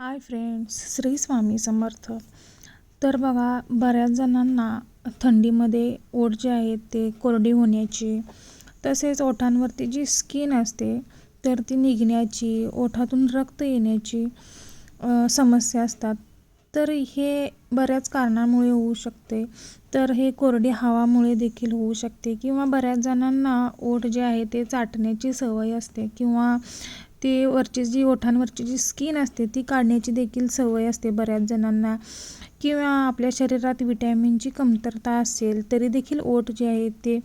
Hi friends Shri Swami Samarth. तर बघा बऱ्याच जणांना थंडीमध्ये ओठ जे आहेत ते कोरडी होण्याची तसेच ओठांवरती जी स्किन असते तर ती निघण्याची ओठातून रक्त येण्याची समस्या असतात. तर हे बऱ्याच कारणामुळे होऊ शकते. तर हे कोरडी हवामुळे देखील होऊ शकते. किंवा बऱ्याच जणांना ओठ जे आहे ते चाटण्याची सवय असते. किंवा ते वरची जी ओठांवरची जी स्किन असते ती काढण्याची देखील सवय असते बऱ्याच जणांना. किंवा आपल्या शरीरात विटॅमिनची कमतरता असेल तरी देखील ओठ जे आहेत ते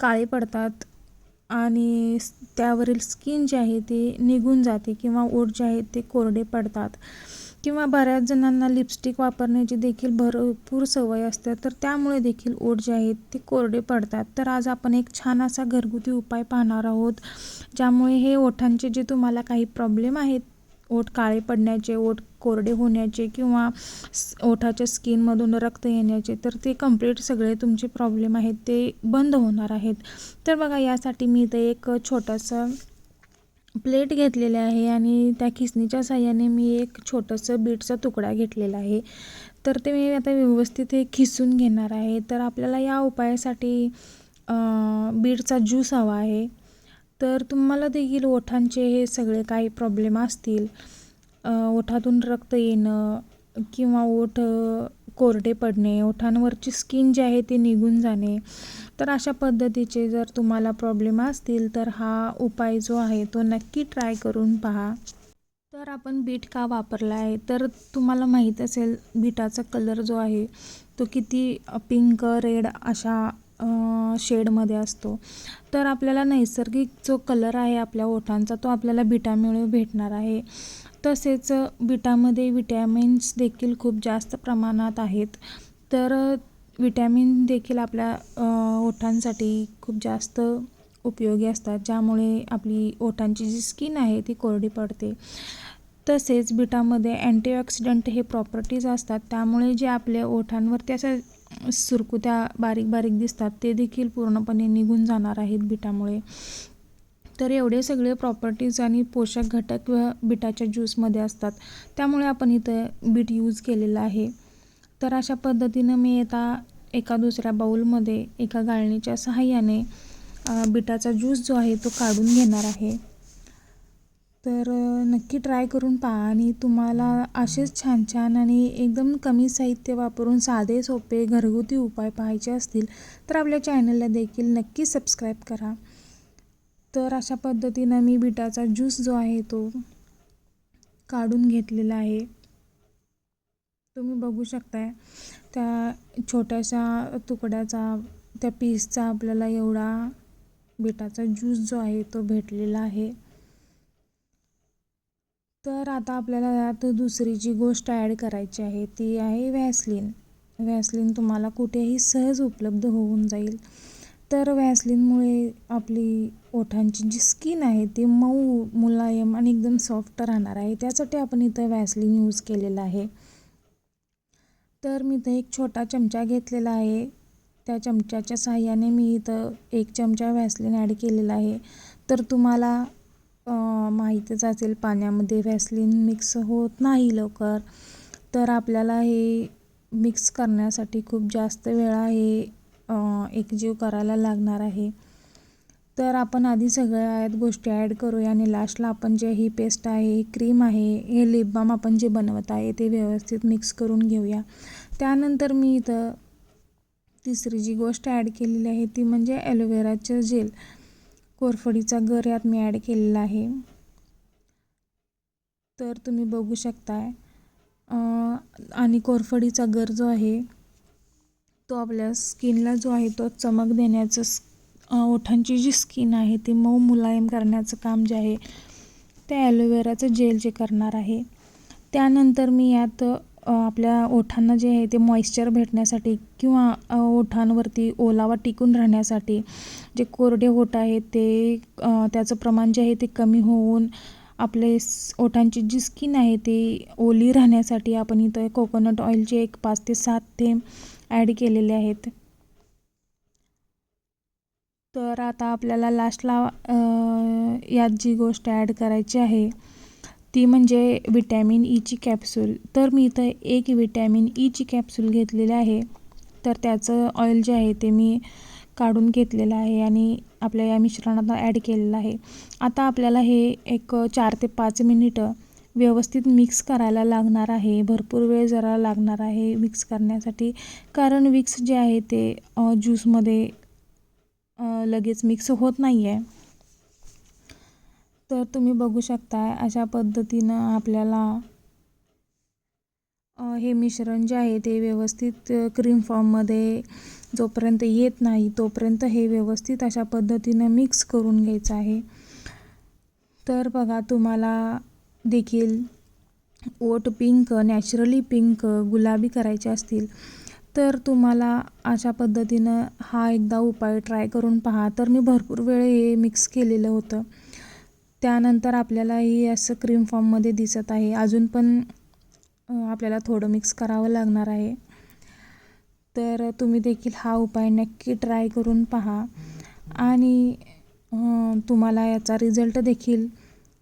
काळे पडतात. आणि त्यावरील स्किन जे आहे ते निघून जाते किंवा ओठ जे आहेत ते कोरडे पडतात. किंवा बऱ्याच जणांना लिपस्टिक वापरण्याची देखील भरपूर सवय असते तर त्यामुळे देखील ओठ जे आहेत ते कोरडे पडतात. तर आज आपण एक छान असा घरगुती उपाय पाहणार आहोत ज्यामुळे हे ओठांचे जे तुम्हाला काही प्रॉब्लेम आहेत ओठ काळे पडण्याचे ओठ कोरडे होण्याचे किंवा ओठाच्या स्किनमधून रक्त येण्याचे तर ते कंप्लीट सगळे तुमचे प्रॉब्लेम आहेत ते बंद होणार आहेत. तर बघा यासाठी मी इथे एक छोटासा प्लेट घेतलेले आहे आणि त्या खिसणीच्या साह्याने मी एक छोटंसं बीटचा तुकडा घेतलेला आहे. तर ते मी आता व्यवस्थित हे खिसून घेणार आहे. तर आपल्याला या उपायासाठी बीटचा ज्यूस हवा आहे. तर तुम्हाला देखील ओठांचे हे सगळे काही प्रॉब्लेम असतील. ओठातून रक्त येणं किंवा ओठ कोरडे पडणे ओठांवरची स्किन जी आहे ती निघून जाणे तर अशा पद्धतीचे जर तुम्हाला प्रॉब्लेम असतील तर हा उपाय जो आहे तो नक्की ट्राय करून पहा. तर आपण बीट का वापरला आहे? तर तुम्हाला माहीत असेल बीटाचा कलर जो आहे तो किती पिंक रेड अशा शेडमध्ये असतो. तर आपल्याला नैसर्गिक जो कलर आहे आपल्या ओठांचा तो आपल्याला बिटामुळे भेटणार आहे. तसेच बिटामध्ये विटॅमिन्स देखील खूप जास्त प्रमाणात आहेत. तर विटॅमिन देखील आपल्या ओठांसाठी खूप जास्त उपयोगी असतात ज्यामुळे आपली ओठांची जी स्किन आहे ती कोरडी पडते. तसेच बिटामध्ये अँटीऑक्सिडंट हे प्रॉपर्टीज असतात त्यामुळे जे आपल्या ओठांवरती अशा सुरकुत्या बारीक बारीक दिसतात ते देखील पूर्णपणे निघून जाणार आहेत बिटामुळे तर एवढे सगळे प्रॉपर्टीज आणि पोषक घटक बिटाच्या ज्यूसमध्ये असतात त्यामुळे आपण इथं बीट यूज केलेलं आहे. तर अशा पद्धतीनं मी आता एका दुसऱ्या बाऊलमध्ये एका गाळणीच्या सहाय्याने बिटाचा ज्यूस जो आहे तो काढून घेणार आहे. तर नक्की ट्राय करून पहा आणि तुम्हाला असेच छान छान आणि एकदम कमी साहित्य वापरून साधे सोपे घरगुती उपाय पाहायचे असतील तर आपल्या चॅनलला देखील नक्की सबस्क्राईब करा. तर अशा पद्धतीनं मी बिटाचा ज्यूस जो आहे तो काढून घेतलेला आहे. तुम्ही बघू शकताय. त्या छोट्याशा तुकड्याचा त्या पीसचा आपल्याला एवढा बिटाचा ज्यूस जो आहे तो भेटलेला आहे. तर आता आपल्याला यात दुसरी जी गोष्ट ॲड करायची आहे ती आहे व्हॅसलिन व्हॅसलिन तुम्हाला कुठेही सहज उपलब्ध होऊन जाईल. तर व्हॅसलिनमुळे आपली ओठांची जी स्किन आहे ती मऊ मुलायम आणि एकदम सॉफ्ट राहणार आहे. त्यासाठी आपण इथं व्हॅसलिन यूज केलेलं आहे. तर मी इथं एक छोटा चमचा घेतलेला आहे. त्या चमच्याच्या साहाय्याने मी इथं एक चमचा व्हॅसलिन ॲड केलेला आहे. तर तुम्हाला माहीतच असेल पाण्यामध्ये व्हॅसलिन मिक्स होत नाही लवकर. तर आपल्याला हे मिक्स करण्यासाठी खूप जास्त वेळा हे एकजीव करायला लागणार आहे. तर आपण आधी सगळ्या गोष्टी ॲड करूया आणि लास्टला आपण जे ही पेस्ट आहे क्रीम आहे हे लिप बाम आपण जे बनवत आहे ते व्यवस्थित मिक्स करून घेऊया. त्यानंतर मी इथं तिसरी जी गोष्ट ॲड केलेली आहे ती म्हणजे ॲलोवेराचं जेल कोरफडीचा गर यात मी ॲड केलेला आहे. तर तुम्ही बघू शकताय आणि कोरफडीचा गर जो आहे तो आपल्या स्किनला जो आहे तो चमक देण्याचं ओठांची जी स्किन आहे ती मऊ मुलायम करण्याचं काम जे आहे ते ॲलोवेराचं जेल जे करणार आहे. त्यानंतर मी यात आपल्या ओठांना जे आहे ते मॉइश्चर भेटण्यासाठी किंवा ओठांवरती ओलावा टिकून राहण्यासाठी जे कोरडे ओठ आहेत ते त्याचं प्रमाण जे आहे ते कमी होऊन आपले ओठांची जी स्किन आहे ती ओली राहण्यासाठी आपण इथं कोकोनट ऑइलचे एक पाच ते सात थेंब ॲड केलेले आहेत. तर आता आपल्याला लास्टला यात जी गोष्ट ॲड करायची आहे ती म्हणजे विटॅमिन ईची कॅप्सूल तर मी इथं एक विटॅमिन ईची कॅप्सूल घेतलेली आहे. तर त्याचं ऑइल जे आहे ते मी काढून घेतलेलं आहे आणि आपल्या या मिश्रणात ॲड केलेलं आहे. आता आपल्याला हे एक चार ते पाच मिनिटं व्यवस्थित मिक्स करायला लागणार आहे. भरपूर वेळ जरा लागणार आहे मिक्स करण्यासाठी. कारण विक्स जे आहे ते ज्यूसमध्ये लगेच मिक्स होत नाही आहे तर तुम्ही बघू शकता अशा पद्धतीनं आपल्याला हे मिश्रण जे आहे ते व्यवस्थित क्रीम फॉर्ममध्ये जोपर्यंत येत नाही तोपर्यंत हे व्यवस्थित अशा पद्धतीनं मिक्स करून घ्यायचं आहे. तर बघा तुम्हाला देखील ओट पिंक नॅचरली पिंक गुलाबी करायचे असतील. तर तुम्हाला अशा पद्धतीनं हा एकदा उपाय ट्राय करून पहा. तर मी भरपूर वेळ हे मिक्स केलेलं होतं. त्यानंतर आपल्याला ही असं क्रीम फॉर्ममध्ये दिसत आहे. अजून पण आपल्याला थोडं मिक्स करावं लागणार आहे. तर तुम्ही देखील हा उपाय नक्की ट्राय करून पहा. आणि तुम्हाला याचा रिझल्ट देखील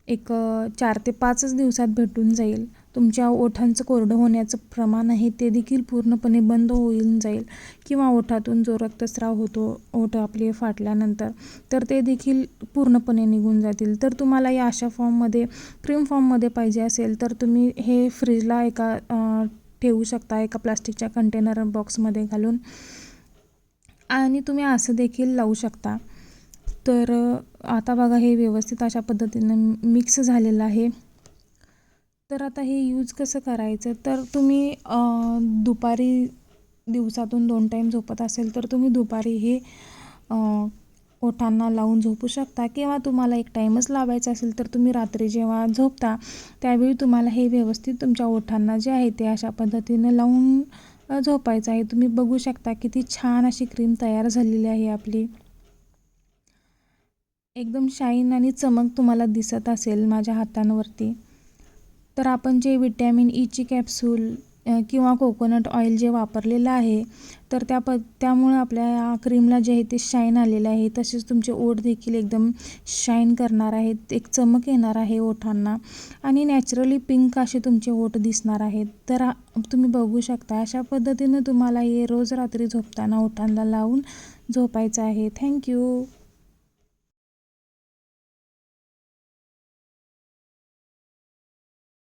एक चार ते पाचच दिवसात भेटून जाईल. तुमच्या ओठांचं कोरडं होण्याचं प्रमाण आहे ते देखील पूर्णपणे बंद होऊन जाईल किंवा ओठातून जो रक्तस्राव होतो ओठ आपले फाटल्यानंतर तर ते देखील पूर्णपणे निघून जातील. तर तुम्हाला या अशा फॉर्ममध्ये क्रीम फॉर्ममध्ये पाहिजे असेल तर तुम्ही हे फ्रीजला एका ठेवू शकता एका प्लास्टिकच्या कंटेनर बॉक्समध्ये घालून. आणि तुम्ही असं देखील लावू शकता. तर आता बघा हे व्यवस्थित अशा पद्धतीनं मिक्स झालेलं आहे. तर आता हे यूज कसं करायचं? तर तुम्ही दुपारी दिवसातून दोन टाईम झोपत असेल तर तुम्ही दुपारी हे ओठांना लावून झोपू शकता किंवा तुम्हाला एक टाईमच लावायचा असेल तर तुम्ही रात्री जेव्हा झोपता त्यावेळी तुम्हाला हे व्यवस्थित तुमच्या ओठांना जे आहे ते अशा पद्धतीनं लावून झोपायचं आहे. तुम्ही बघू शकता किती छान अशी क्रीम तयार झालेली आहे आपली. एकदम शाईन आणि चमक तुम्हाला दिसत असेल माझ्या हातांवरती. तर आपण जे विटॅमिन ईची e कॅप्सूल किंवा कोकोनट ऑइल जे वापरलेलं आहे तर त्या प त्यामुळं आपल्या या क्रीमला जे आहे ते शाईन आलेलं आहे. तसेच तुमचे ओठ देखील एकदम शाईन करणार आहेत. एक चमक येणार आहे ओठांना. आणि नॅचरली पिंक असे तुमचे ओठ दिसणार आहेत. तर तुम्ही बघू शकता अशा पद्धतीनं तुम्हाला हे रोज रात्री झोपताना ओठांना लावून झोपायचं आहे. थँक्यू.